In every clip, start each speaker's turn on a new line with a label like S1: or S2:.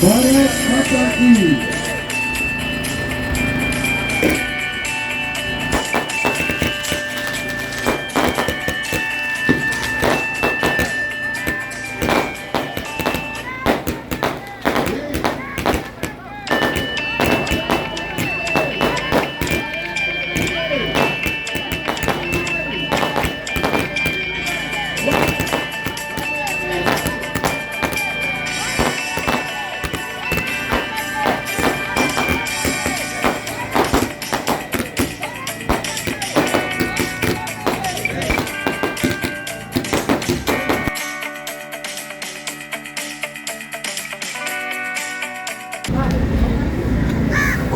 S1: Boris Mataki.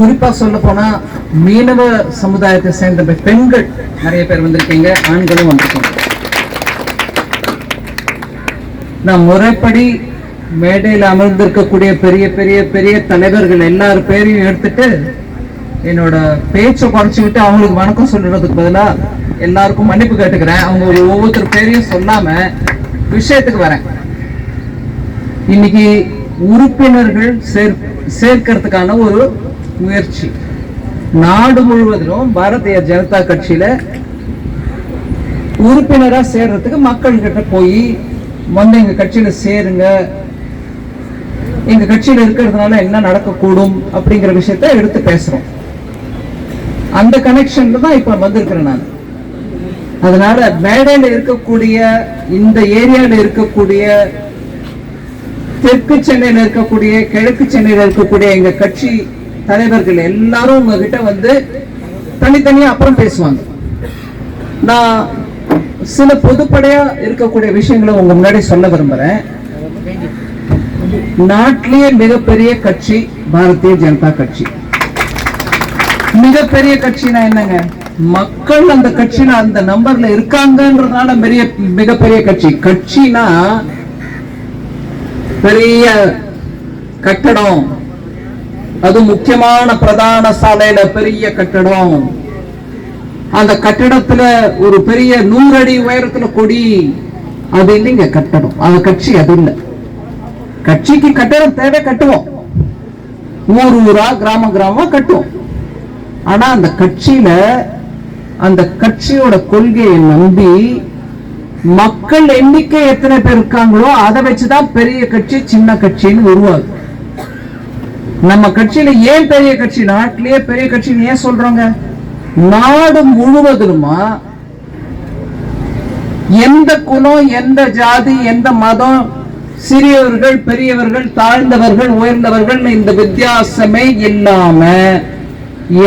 S2: குறிப்பாக சொல்ல போனா மீனவ சமுதாயத்தை சேர்ந்த பெண்கள் நிறைய பேர் வந்திருக்கீங்க ஆண்களும் வந்திருக்கீங்க. நான் முறைப்படி மேடையில் அமர்ந்திருக்கக்கூடிய பெரிய பெரிய பெரிய தலைவர்கள் எல்லார் பேரையும் எடுத்துட்டு என்னோட பேச்சை குறைச்சிக்கிட்டு அவங்களுக்கு வணக்கம் சொல்றதுக்கு பதிலாக எல்லாருக்கும் மன்னிப்பு கேட்டுக்கிறேன். அவங்க ஒரு ஒவ்வொருத்தர் பேரையும் சொல்லாம விஷயத்துக்கு வரேன். இன்னைக்கு உறுப்பினர்கள் சேர் சேர்க்கறதுக்கான ஒரு முயற்சி. நாடு முழுவதிலும் பாரதிய ஜனதா கட்சியில உறுப்பினரா சேர்றதுக்கு மக்கள் கிட்ட போய் வந்து எங்க கட்சியில சேருங்க. எங்க கட்சியில இருக்கிறதுனால என்ன நடக்கக்கூடும் அப்படிங்கிற விஷயத்த எடுத்து பேசுறோம். அந்த கனெக்ஷன்ல தான் இப்ப வந்திருக்கிறேன் நான். அதனால மேடையில இருக்கக்கூடிய இந்த ஏரியால இருக்கக்கூடிய தெற்கு சென்னையில இருக்கக்கூடிய கிழக்கு சென்னையில இருக்கக்கூடிய எங்க கட்சி தலைவர்கள் எல்லாரும் உங்ககிட்ட வந்து தனித்தனியா அப்புறம் பேசுவாங்க. நான் சில பொதுப்படையா இருக்கக்கூடிய விஷயங்களை உங்க முன்னாடி சொல்ல விரும்புறேன். நாட்டிலேயே மிகப்பெரிய கட்சி பாரதிய ஜனதா கட்சி. மிகப்பெரிய கட்சினா என்னங்க? மக்கள் அந்த கட்சியில அந்த நம்பர்ல இருக்காங்கன்றதுனால பெரிய மிகப்பெரிய கட்சி. கட்சினா பெரிய கட்டடம். அது முக்கியமான பிரதான சாலையில பெரிய கட்டடம். அந்த கட்டடத்துல ஒரு பெரிய நூறு அடி உயரத்துல கொடி. அது இல்லைங்க கட்டடம். அது கட்சி அது இல்லை. கட்சிக்கு கட்டடம் தேவை கட்டுவோம். ஊர் ஊரா கிராம கிராமமா கட்டுவோம். ஆனா அந்த கட்சியில அந்த கட்சியோட கொள்கையை நம்பி மக்கள் எண்ணிக்கை எத்தனை பேர் இருக்காங்களோ அதை வச்சுதான் பெரிய கட்சி சின்ன கட்சின்னு உருவாகுது. நம்ம கட்சியில ஏன் பெரிய கட்சி நாட்டிலேயே பெரிய கட்சின்னு ஏன் சொல்றாங்க? நாடு முழுவதிலுமா எந்த குலம் எந்த ஜாதி எந்த மதம் சிறியவர்கள் பெரியவர்கள் தாழ்ந்தவர்கள் உயர்ந்தவர்கள் இந்த வித்தியாசமே இல்லாம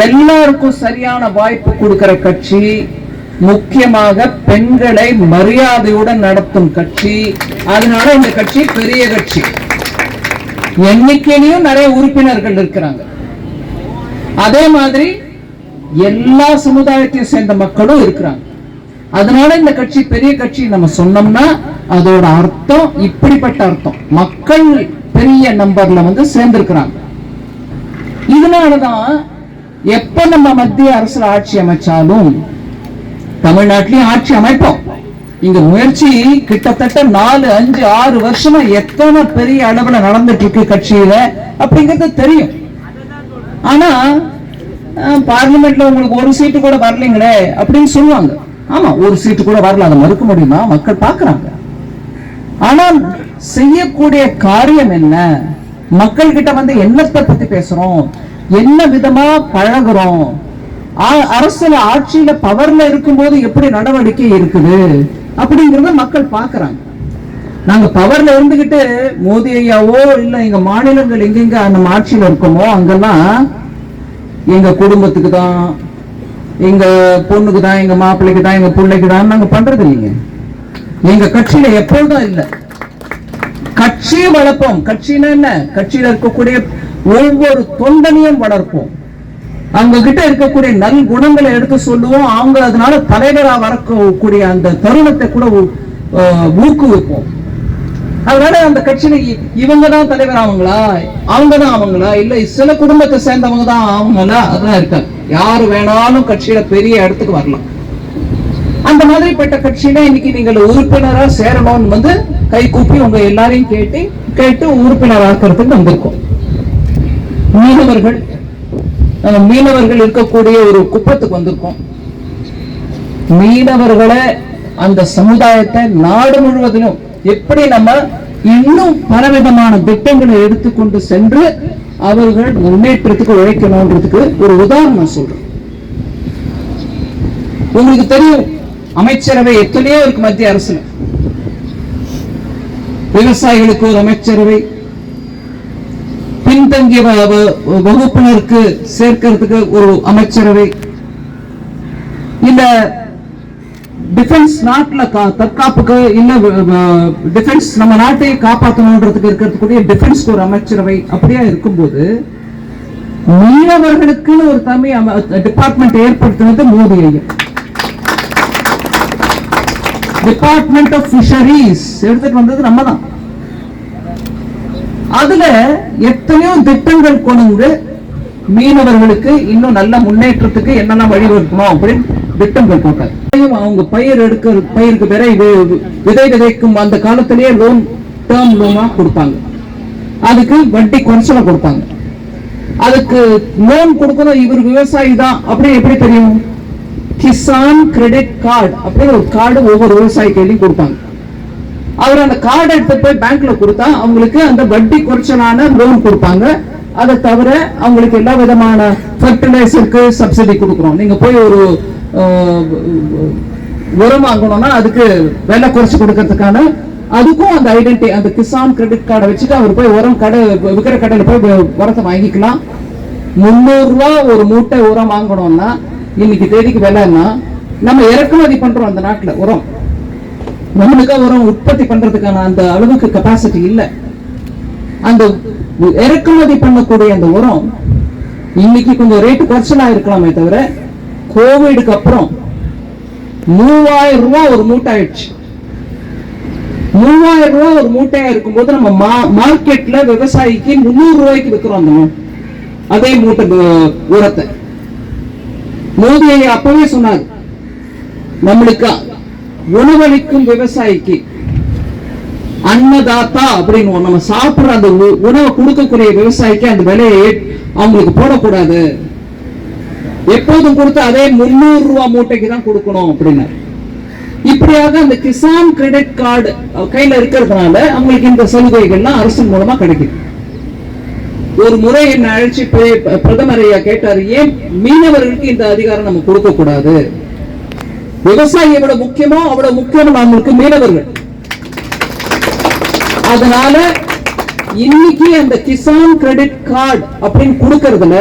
S2: எல்லாருக்கும் சரியான வாய்ப்பு கொடுக்கிற கட்சி முக்கியமாக பெண்களை மரியாதையுடன் நடத்தும் கட்சி. அதனால இந்த கட்சி பெரிய கட்சி. எண்ணிக்கையிலையும் நிறைய உறுப்பினர்கள் இருக்கிறாங்க. அதே மாதிரி எல்லா சமுதாயத்தையும் சேர்ந்த மக்களும் இருக்கிறாங்க. அதனால இந்த கட்சி பெரிய கட்சி நம்ம சொன்னோம்னா அதோட அர்த்தம் இப்படிப்பட்ட அர்த்தம். மக்கள் பெரிய நம்பர்ல வந்து சேர்ந்திருக்கிறாங்க. இதனாலதான் எப்ப நம்ம மத்திய அரசுல ஆட்சி அமைச்சாலும் தமிழ்நாட்டிலையும் ஆட்சி அமைப்போம். இந்த முயற்சி கிட்டத்தட்ட நாலு அஞ்சு ஆறு வருஷமா எத்தனை பெரிய அளவுல நடந்துட்டு இருக்கு கட்சியில அப்படிங்கிறது தெரியும். ஆனா பார்லிமெண்ட்ல உங்களுக்கு ஒரு சீட்டு கூட வரலைங்களே அப்படின்னு சொல்லுவாங்க. ஆமா ஒரு சீட்டு கூட வரல அதை மறுக்க முடியுமா? மக்கள் பாக்குறாங்க ஆனால் செய்யக்கூடிய காரியம் என்ன? மக்கள் கிட்ட வந்து என்னத்தை பத்தி பேசுறோம்? என்ன விதமா பழகுறோம்? ஆ- அரசுல ஆட்சியில பவர்ல இருக்கும்போது எப்படி நடவடிக்கை இருக்குது? அப்படிங்கிறத மக்கள் பார்க்குறாங்க. நாங்கள் பவர்ல இருந்துக்கிட்டு மோதி ஐயாவோ இல்லை எங்க மாநிலங்கள் எங்கெங்க நம்ம ஆட்சியில இருக்கோமோ அங்கெல்லாம் எங்க குடும்பத்துக்கு தான் எங்க பொண்ணுக்கு தான் எங்க மாப்பிள்ளைக்கு தான் எங்க பிள்ளைக்கு தான் நாங்க பண்ணுறது இல்லைங்க. எங்கள் கட்சியில எப்பொழுதும் இல்லை. கட்சியை வளர்ப்போம். கட்சின்னா என்ன? கட்சியில இருக்கக்கூடிய ஒவ்வொரு தொண்டனையும் வளர்ப்போம். அவங்க கிட்ட இருக்கக்கூடிய நல் குணங்களை எடுத்து சொல்லுவோம். அவங்க அதனால தலைவரா வரக்கூடிய அந்த தருணத்தை கூட ஊக்குவிப்போம். அதனால அந்த கட்சியில இவங்க தான் தலைவர் ஆவங்களா? அவங்க தான் அவங்களா இல்ல சில குடும்பத்தை சேர்ந்தவங்க தான் ஆவங்களா? அதான் இருக்காது. யாரு வேணாலும் கட்சியில பெரிய இடத்துக்கு வரலாம். அந்த மாதிரிப்பட்ட கட்சியில இன்னைக்கு நீங்கள் உறுப்பினரா சேரணும்னு வந்து கை கூப்பி உங்க எல்லாரையும் கேட்டு கேட்டு உறுப்பினர் ஆக்கிறதுக்கு வந்திருக்கோம். மீனவர்கள் மீனவர்கள் இருக்கக்கூடிய ஒரு குப்பத்துக்கு வந்திருக்கோம். மீனவர்களை அந்த சமுதாயத்தை நாடு முழுவதிலும் எப்படி நம்ம இன்னும் பலவிதமான திட்டங்களை எடுத்துக்கொண்டு சென்று அவர்கள் முன்னேற்றத்துக்கு உழைக்கணும்ன்றதுக்கு ஒரு உதாரணம் சொல்றேன். உங்களுக்கு தெரியும் அமைச்சரவை எத்தனையோ இருக்கு மத்திய அரசு விவசாயிகளுக்கு ஒரு அமைச்சரவை பின்தங்கிய வகுப்பினருக்கு சேர்க்கிறதுக்கு ஒரு அமைச்சரவை. இல்ல டிஃபென்ஸ் நாட்டில் தற்காப்புக்கு இல்ல டிஃபென்ஸ் நம்ம நாட்டை காப்பாற்றணுன்றதுக்கு இருக்கிறதுக்குரிய டிஃபென்ஸ்க்கு ஒரு அமைச்சரவை அப்படியா இருக்கும்போது மீனவர்களுக்குன்னு ஒரு தனி டிபார்ட்மெண்ட் ஏற்படுத்தினது மோடி ஐயா. டிபார்ட்மெண்ட் ஆஃப் ஃபிஷரிஸ் எடுத்துட்டு வந்தது நம்ம தான் அதுல எத்தனையோ திட்டங்கள் கொண்டு மீனவர்களுக்கு இன்னும் நல்ல முன்னேற்றத்துக்கு என்னென்ன வழிவகுக்கணும் அப்படின்னு திட்டங்கள் போட்டார் அவங்க பயிர் எடுக்கிற பயிருக்கு விதை விதை விதைக்கும் அந்த காலத்திலேயே லோன் டேர்ம் லோனா கொடுப்பாங்க. அதுக்கு வட்டி குறைச்சல கொடுப்பாங்க. அதுக்கு லோன் கொடுக்கணும் இவர் விவசாயி தான் அப்படின்னு எப்படி தெரியும்? கிசான் கிரெடிட் கார்டு அப்படின்னு ஒரு கார்டு ஒவ்வொரு விவசாயி கையிலையும் கொடுப்பாங்க. அவர் அந்த கார்டு எடுத்து போய் பேங்க்ல கொடுத்தா அவங்களுக்கு அந்த வட்டி குறைச்சலான லோன் கொடுப்பாங்க. அதை தவிர அவங்களுக்கு எல்லா விதமான ஃபர்டிலைசருக்கு சப்சிடி கொடுக்குறோம். நீங்க போய் ஒரு உரம் வாங்கணும்னா அதுக்கு விலை குறைச்சி கொடுக்கறதுக்கான அதுக்கும் அந்த ஐடென்டி அந்த கிசான் கிரெடிட் கார்டை வச்சுட்டு அவர் போய் உரம் கடை விற்கிற கடையில் போய் உரத்தை வாங்கிக்கலாம். முந்நூறுரூவா ஒரு மூட்டை உரம் வாங்கணும்னா இன்னைக்கு தேதிக்கு விலைன்னா நம்ம இறக்குமதி பண்றோம் அந்த நாட்டில் உரம். நம்மளுக்கு உரம் உற்பத்தி பண்றதுக்கான அந்த அளவுக்கு கெப்பாசிட்டி இல்லை. அந்த இறக்குமதி பண்ணக்கூடிய அந்த உரம் இன்னைக்கு கொஞ்சம் ரேட்டு குறைச்சலா இருக்கலாமே தவிர கோவிடுக்கு அப்புறம் மூவாயிரம் ரூபாய் ஒரு மூட்டை ஆயிடுச்சு மூவாயிரம் ரூபாய் ஒரு மூட்டையா இருக்கும்போது நம்ம மா- மார்க்கெட்ல விவசாயிக்கு முந்நூறு ரூபாய்க்கு விற்கிறோம் அந்த அதே மூட்டை உரத்தை. மோதி அப்பவே சொன்னார் நம்மளுக்கு உணவளிக்கும் விவசாயிக்கு அன்னதாத்தா அப்படின்னு நம்ம சாப்பிட்ற அந்த உணவை கொடுக்கக்கூடிய விவசாயிக்கு அந்த விலையை அவங்களுக்கு போடக்கூடாது. எப்போதும் கொடுத்து அதே முன்னூறு ரூபா மூட்டைக்கு தான் கொடுக்கணும் அப்படின்னாரு இப்படியாக அந்த கிசான் கிரெடிட் கார்டு கையில இருக்கிறதுனால அவங்களுக்கு இந்த சலுகைகள்லாம் அரசின் மூலமா கிடைக்குது. ஒரு முறை என்ன அழைச்சி போய் பிரதமர் ஐயா கேட்டாரு ஏன் மீனவர்களுக்கு இந்த அதிகாரம் நம்ம கொடுக்க கூடாது விவசாயி எவ்வளவு முக்கியமோ அவ்வளவு முக்கியம் நம்மளுக்கு மீனவர்கள் அதனால இன்னைக்கு அந்த கிசான் கிரெடிட் கார்டு அப்படின்னு கொடுக்கறதுல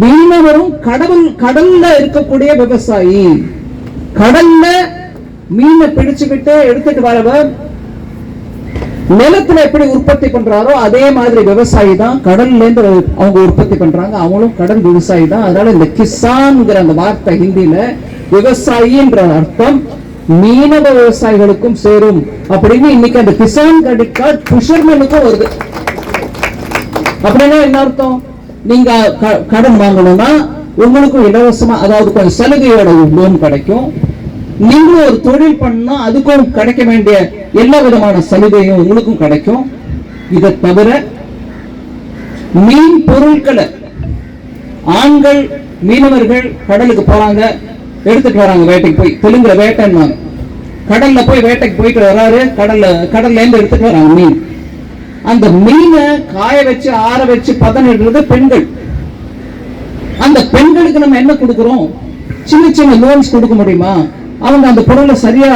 S2: மீனவரும் கடவுள் கடல்ல இருக்கக்கூடிய விவசாயி. கடல்ல மீனை பிடிச்சுக்கிட்டு எடுத்துட்டு வரவர் நிலத்துல எப்படி உற்பத்தி பண்றாரோ அதே மாதிரி விவசாயி தான் கடல்ல இருந்து அவங்க உற்பத்தி பண்றாங்க. அவங்களும் கடல் விவசாயி தான். அதனால இந்த கிசான்ங்கிற அந்த வார்த்தை ஹிந்தியில விவசாயி என்ற அர்த்தம் மீனவ விவசாயிகளுக்கும் சேரும். அப்படின்னு இன்னைக்கு அந்த கிசான் கிரெடிட் கார்டு பிஷர்மனுக்கும் வருது. அப்படின்னா என்ன அர்த்தம்? நீங்க கடன் வாங்கணும்னா உங்களுக்கும் இலவசமா அதாவது கொஞ்சம் சலுகையோட லோன் கிடைக்கும். நீங்களும் ஒரு தொழில் பண்ணா அதுக்கும் கிடைக்க வேண்டிய எல்லா விதமான சலுகையும் உங்களுக்கும் கிடைக்கும். இதை தவிர மீன் பொருட்களை ஆண்கள் மீனவர்கள் கடலுக்கு போறாங்க. எடுத்துட்டு வராங்க வேட்டைக்கு போய். தெலுங்குல வேட்டைன்னு கடல்ல போய் வேட்டைக்கு போயிட்டு வராரு. கடல்ல கடல்ல இருந்து எடுத்துட்டு வராங்க மீன். அந்த மீனை காய வச்சு ஆற வச்சு பதனிடுறது பெண்கள். அந்த பெண்களுக்கு நம்ம என்ன கொடுக்குறோம்? சின்ன சின்ன லோன்ஸ் கொடுக்க முடியுமா? அவங்க அந்த பொருளை சரியா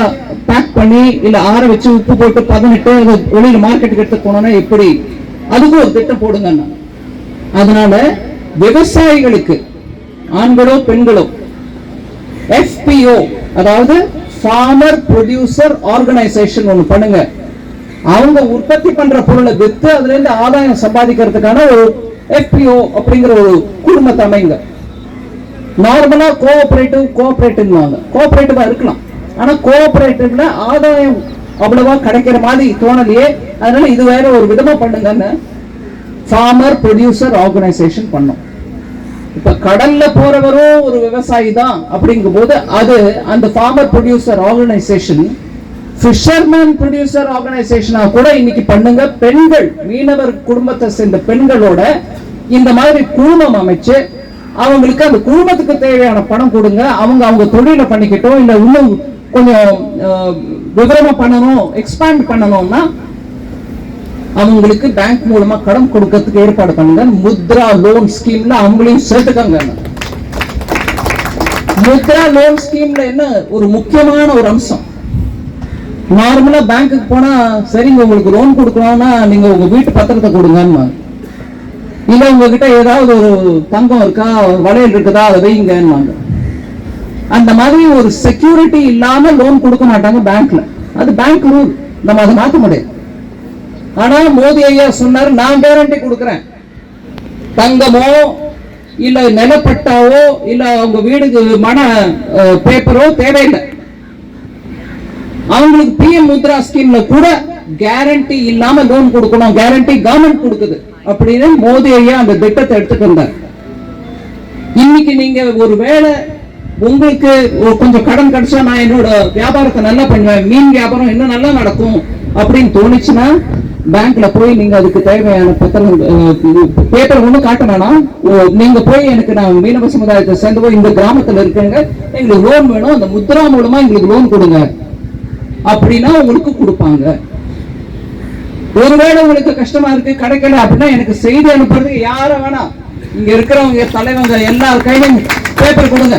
S2: பேக் பண்ணி இல்ல ஆற வச்சு உப்பு போட்டு பதனிட்டு அதை வெளியில மார்க்கெட்டுக்கு எடுத்து போனோம்னா எப்படி? அதுக்கும் ஒரு திட்டம் போடுங்க அதனால விவசாயிகளுக்கு ஆண்களோ பெண்களோ FPO அதாவது ஃபார்மர் ப்ரொடியூசர் ஆர்கனைசேஷன் ஒன்று பண்ணுங்க. அவங்க உற்பத்தி பண்ற பொருளை வித்து அதுல இருந்து ஆதாயம் சம்பாதிக்கிறதுக்கான ஒரு எஃபிஓ அப்படிங்கிற ஒரு குடும்பத்தை அமைங்க. நார்மலா கோஆபரேட்டிவ் கோஆபரேட்டிவ்வாங்க கோஆபரேட்டிவா இருக்கலாம். ஆனா கோஆபரேட்டிவ்ல ஆதாயம் அவ்வளவா கிடைக்கிற மாதிரி தோணலையே. அதனால இது வேற ஒரு விதமா பண்ணுங்கன்னு ஃபார்மர் ப்ரொடியூசர் ஆர்கனைசேஷன் பண்ணோம். இப்ப கடல்ல போறவரும் ஒரு விவசாயி தான் அப்படிங்கும்போது அது அந்த farmer producer organisation fisherman producer ஆர்கனைசேஷனா கூட இன்னைக்கு பண்ணுங்க. பெண்கள் மீனவர் குடும்பத்தை சேர்ந்த பெண்களோட இந்த மாதிரி குழுமம் அமைச்சு அவங்களுக்கு அந்த குழுமத்துக்கு தேவையான பணம் கொடுங்க. அவங்க அவங்க தொழிலை பண்ணிக்கிட்டோம். இல்ல இன்னும் கொஞ்சம் விவரமா பண்ணணும் எக்ஸ்பேண்ட் பண்ணணும்னா அவங்களுக்கு பேங்க் மூலமா கடன் கொடுக்கறதுக்கு ஏற்பாடு பண்ணுங்க. முத்ரா லோன் ஸ்கீம்ல அவங்களையும் சேர்த்துக்கங்க. முத்ரா லோன் ஸ்கீம்ல என்ன? ஒரு முக்கியமான ஒரு அம்சம். நார்மலா பேங்க்குக்கு போனா சரிங்க உங்களுக்கு லோன் கொடுக்கணும்னா நீங்க உங்க வீட்டு பத்திரத்தை கொடுங்கன்னு இல்ல உங்ககிட்ட ஏதாவது ஒரு தங்கம் இருக்கா வளையல் இருக்குதா அதை வைங்கன்னு அந்த மாதிரி ஒரு செக்யூரிட்டி இல்லாம லோன் கொடுக்க மாட்டாங்க பேங்க்ல அது பேங்க் ரூல் நம்ம அதை மாத்த முடியாது. ஆனா மோடி ஐயா சொன்னார் நான் கேரண்டி கொடுக்குறேன். தங்கமோ இல்ல நிலப்பட்டாவோ இல்ல அவங்க வீடுக்கு மன பேப்பரோ தேவையில்லை. அவங்களுக்கு பிஎம் முத்ரா ஸ்கீம்ல கூட கேரண்டி இல்லாம லோன் கொடுக்கணும். கேரண்டி கவர்மெண்ட் கொடுக்குது. அப்படின்னு மோடி ஐயா அந்த திட்டத்தை எடுத்துட்டு இன்னைக்கு நீங்க ஒரு வேளை உங்களுக்கு கொஞ்சம் கடன் கிடைச்சா நான் என்னோட வியாபாரத்தை நல்லா பண்ணுவேன். மீன் வியாபாரம் இன்னும் நல்லா நடக்கும் அப்படின்னு தோணுச்சுன்னா பேங்க்ல போய் நீங்க அதுக்கு தேவையான பத்திரம் பேப்பர் ஒண்ணு காட்ட வேணாம் ஓ, நீங்க போய் எனக்கு நான் மீனவ சமுதாயத்தை சேர்ந்து போய் இந்த கிராமத்துல இருக்கேங்க எங்களுக்கு லோன் வேணும் அந்த முத்ரா மூலமா எங்களுக்கு லோன் கொடுங்க. அப்படின்னா உங்களுக்கு கொடுப்பாங்க. ஒருவேளை உங்களுக்கு கஷ்டமா இருக்கு கிடைக்கல அப்படின்னா எனக்கு செய்தி அனுப்புறதுக்கு யாரும் வேணாம் இங்க இருக்கிறவங்க தலைவங்க எல்லா கையிலும் பேப்பர் கொடுங்க.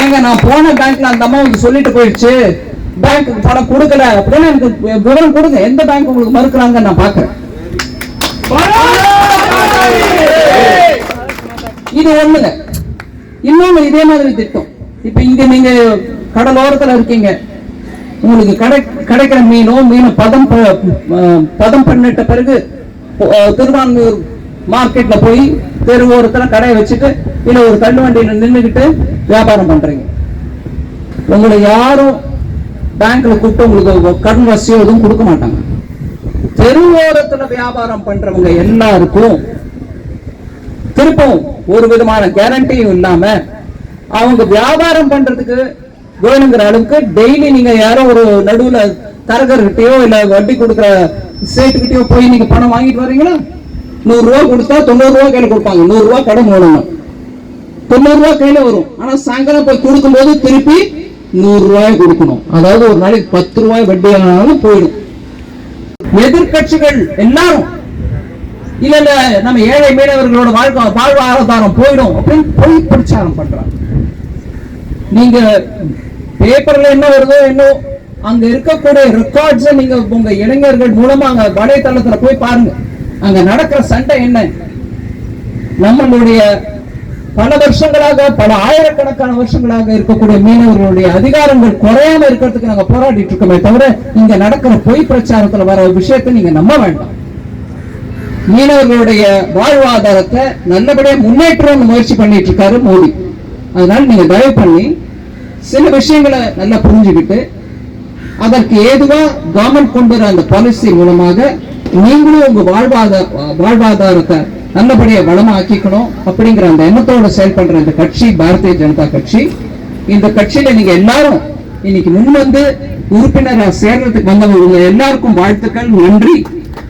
S2: ஏங்க நான் போன பேங்க்ல அந்த அம்மா வந்து சொல்லிட்டு போயிடுச்சு. பேங்க் பணம் கொடுக்கல அப்படின்னு எனக்கு விவரம் கொடுங்க. எந்த பேங்க் உங்களுக்கு மறுக்கிறாங்க நான் பாக்குறேன் இது ஒண்ணுங்க. இன்னொன்னு இதே மாதிரி திட்டம். இப்ப இங்க நீங்க கடலோரத்துல இருக்கீங்க. உங்களுக்கு கடை கிடைக்கிற மீனோ மீனை பதம் பதம் பண்ணிட்ட பிறகு திருவான்மையூர் மார்க்கெட்ல போய் தெருவோரத்துல கடையை வச்சுட்டு இல்ல ஒரு தள்ளு வண்டியில நின்றுகிட்டு வியாபாரம் பண்றீங்க. உங்களை யாரும் பேங்க்ல கூப்பிட்டு உங்களுக்கு கடன் வசதியோ எதுவும் கொடுக்க மாட்டாங்க. தெருவோரத்துல வியாபாரம் பண்றவங்க எல்லாருக்கும் திருப்பவும் ஒரு விதமான கேரண்டியும் இல்லாம அவங்க வியாபாரம் பண்றதுக்கு வேணுங்கிற அளவுக்கு டெய்லி நீங்க யாரோ ஒரு நடுவுல தரகர்கிட்டயோ இல்ல வட்டி கொடுக்குற சேட்டுக்கிட்டயோ போய் நீங்க பணம் வாங்கிட்டு வர்றீங்களா? நூறு ரூபா கொடுத்தா தொண்ணூறு ரூபா கையில கொடுப்பாங்க. நூறு ரூபா கடன் வேணும் தொண்ணூறு ரூபா கையில வரும். ஆனா சாயங்காலம் போய் கொடுக்கும்போது திருப்பி நூறு ரூபாய் கொடுக்கணும். அதாவது ஒரு நாளைக்கு பத்து ரூபாய் வட்டி ஆனாலும் போயிடும். எதிர்க்கட்சிகள் எல்லாரும் இல்ல இல்ல நம்ம ஏழை மீனவர்களோட வாழ்க்கை வாழ்வாதாரம் போயிடும் அப்படின்னு பொய் பிரச்சாரம் பண்றாங்க. நீங்க பேப்பர்ல என்ன வருதோ என்ன அங்க இருக்கக்கூடிய ரெக்கார்ட்ஸ் நீங்க உங்க இளைஞர்கள் மூலமா அங்க வலைத்தளத்துல போய் பாருங்க. அங்க நடக்கிற சண்டை என்ன? நம்மளுடைய பல வருஷங்களாக பல ஆயிரக்கணக்கான வருஷங்களாக இருக்கக்கூடிய மீனவர்களுடைய அதிகாரங்கள் குறையாம இருக்கிறதுக்கு நாங்க போராடிட்டு இருக்கோமே தவிர இங்க நடக்கிற பொய் பிரச்சாரத்துல வர விஷயத்தை நீங்க நம்ப வேண்டாம். மீனவர்களுடைய வாழ்வாதாரத்தை நல்லபடியா முன்னேற்றம்னு முயற்சி பண்ணிட்டு இருக்காரு மோடி. அதனால நீங்க தயவு பண்ணி சில விஷயங்களை நல்லா புரிஞ்சுக்கிட்டு அதற்கு ஏதுவா கவர்மெண்ட் கொண்டு வர அந்த பாலிசி மூலமாக நீங்களும் உங்க வாழ்வாதார வாழ்வாதாரத்தை நல்லபடியா வளமாக்கிக்கணும். அப்படிங்கிற அந்த எண்ணத்தோட செயல்படுற இந்த கட்சி பாரதிய ஜனதா கட்சி. இந்த கட்சியில நீங்க எல்லாரும் இன்னைக்கு முன் வந்து உறுப்பினரா சேர்றதுக்கு வந்தவங்க எல்லாருக்கும் வாழ்த்துக்கள் நன்றி.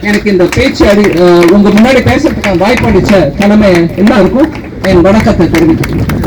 S2: எனக்கு இந்த பேச்சு அடி உங்க முன்னாடி பேசுறதுக்கான வாய்ப்பு அடிச்ச தலைமை எல்லாருக்கும் என் வணக்கத்தை தெரிவித்துக்கிறேன்